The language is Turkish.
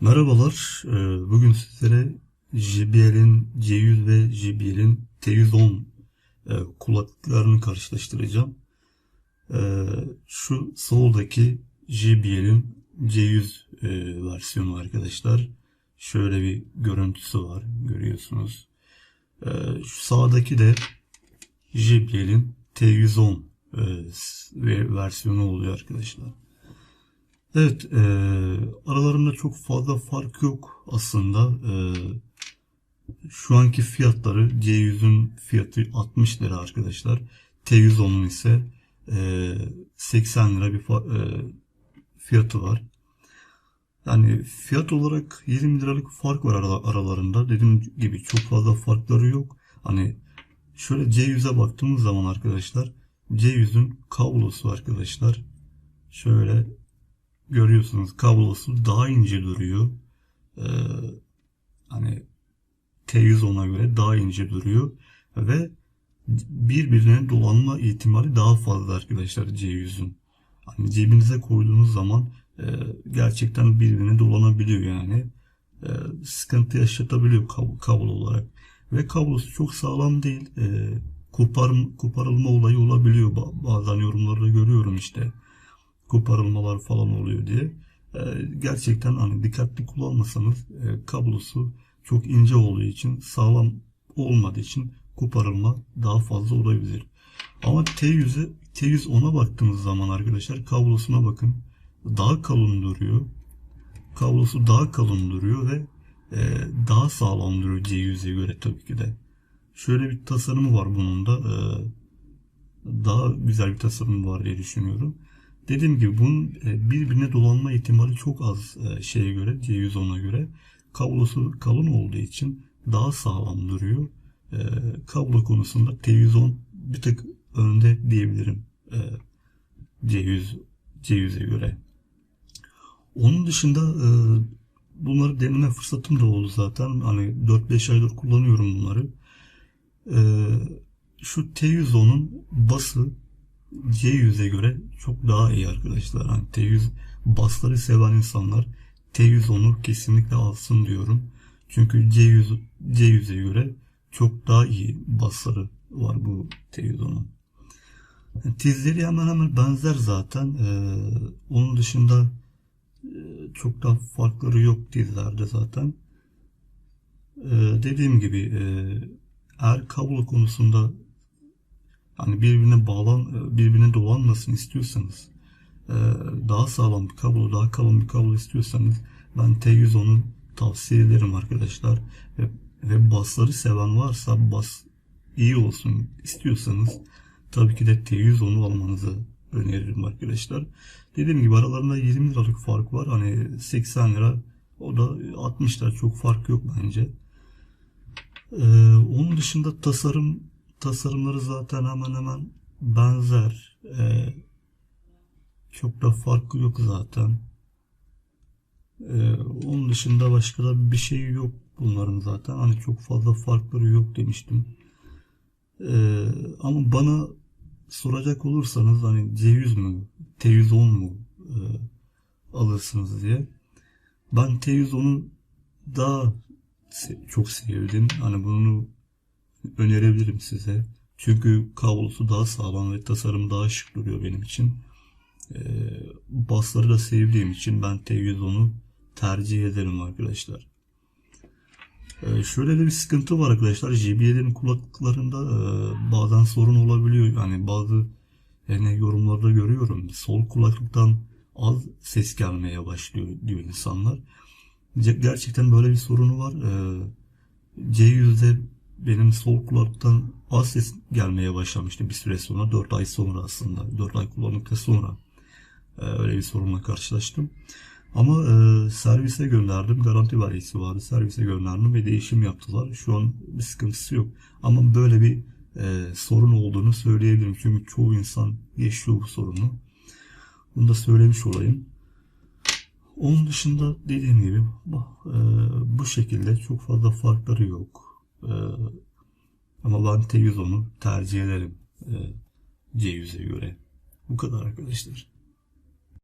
Merhabalar, Ee, bugün sizlere JBL'in C100 ve JBL'in T110 e, kulaklıklarını karşılaştıracağım. Ee, Şu soldaki JBL'in C100 e, versiyonu arkadaşlar. Şöyle bir görüntüsü var, görüyorsunuz. Şu sağdaki de JBL'in T110 e, ve versiyonu oluyor arkadaşlar. Evet, e, aralarında çok fazla fark yok aslında. E, şu anki fiyatları C100'ün fiyatı 60 lira arkadaşlar. T110'un ise e, 80 lira bir e, fiyatı var. Yani fiyat olarak 20 liralık fark var ara- aralarında. Dediğim gibi çok fazla farkları yok. Hani şöyle C100'e baktığımız zaman arkadaşlar C100'ün kablosu arkadaşlar şöyle görüyorsunuz kablosu daha ince duruyor. Ee, hani T110'a göre daha ince duruyor ve birbirine dolanma ihtimali daha fazla arkadaşlar C100'ün. Hani cebinize koyduğunuz zaman e, gerçekten birbirine dolanabiliyor yani. E, sıkıntı yaşatabiliyor kab- kablo olarak. Ve kablosu çok sağlam değil. E, kopar, koparılma olayı olabiliyor. Ba- Bazen yorumlarda görüyorum işte koparılmalar falan oluyor diye. Ee, gerçekten hani dikkatli kullanmasanız e, kablosu çok ince olduğu için sağlam olmadığı için koparılma daha fazla olabilir. Ama T100'e T110'a baktığımız zaman arkadaşlar kablosuna bakın. Daha kalın duruyor. Kablosu daha kalın duruyor ve e, daha sağlam duruyor C100'e göre tabii ki de. Şöyle bir tasarımı var bunun da. e, daha güzel bir tasarımı var diye düşünüyorum. Dediğim gibi bunun e, birbirine dolanma ihtimali çok az e, şeye göre, C110'a göre. Kablosu kalın olduğu için daha sağlam duruyor. E, Kablo konusunda T110 bir tık önde diyebilirim e, C100 C100'e göre. Onun dışında bunları deneme fırsatım da oldu zaten. Hani 4-5 aydır kullanıyorum bunları. Şu T110'un bası C100'e göre çok daha iyi arkadaşlar. Hani T100 basları seven insanlar T110'u kesinlikle alsın diyorum. Çünkü C100 C100'e göre çok daha iyi basları var bu T110'un. Yani Tizleri hemen hemen benzer zaten. Ee, onun dışında e, çok da farkları yok tizlerde zaten. Ee, dediğim gibi e, eğer kablo konusunda hani birbirine bağlan birbirine dolanmasın istiyorsanız e, daha sağlam bir kablo daha kalın bir kablo istiyorsanız ben T110'u tavsiye ederim arkadaşlar ve, ve basları seven varsa bas iyi olsun istiyorsanız tabii ki de T110'u almanızı öneririm arkadaşlar. Dediğim gibi aralarında 20 liralık fark var. Hani 80 lira o da 60 lira çok fark yok bence. Ee, onun dışında tasarım tasarımları zaten hemen hemen benzer. Ee, çok da farkı yok zaten. Ee, onun dışında başka da bir şey yok bunların zaten. Hani çok fazla farkları yok demiştim. Ee, ama bana soracak olursanız hani C100 mü, T110 mu e, alırsınız diye. Ben T110'u daha se- çok sevdim. Hani bunu önerebilirim size. Çünkü kablosu daha sağlam ve tasarım daha şık duruyor benim için. Ee, basları da sevdiğim için ben T110'u tercih ederim arkadaşlar. Ee, şöyle de bir sıkıntı var arkadaşlar. JBL'lerin kulaklıklarında e, bazen sorun olabiliyor. Yani bazı yani yorumlarda görüyorum. Sol kulaklıktan az ses gelmeye başlıyor diyor insanlar. Gerçekten böyle bir sorunu var. Ee, C100'de benim sol kulaktan az ses gelmeye başlamıştı bir süre sonra. 4 ay sonra aslında. 4 ay kullandıktan sonra e, öyle bir sorunla karşılaştım. Ama e, servise gönderdim. Garanti vergisi vardı. Servise gönderdim ve değişim yaptılar. Şu an bir sıkıntısı yok. Ama böyle bir e, sorun olduğunu söyleyebilirim. Çünkü çoğu insan yaşıyor bu sorunu. Bunu da söylemiş olayım. Onun dışında dediğim gibi e, bu şekilde çok fazla farkları yok. E, ama ben T110'u tercih ederim e, C100'e göre. Bu kadar arkadaşlar.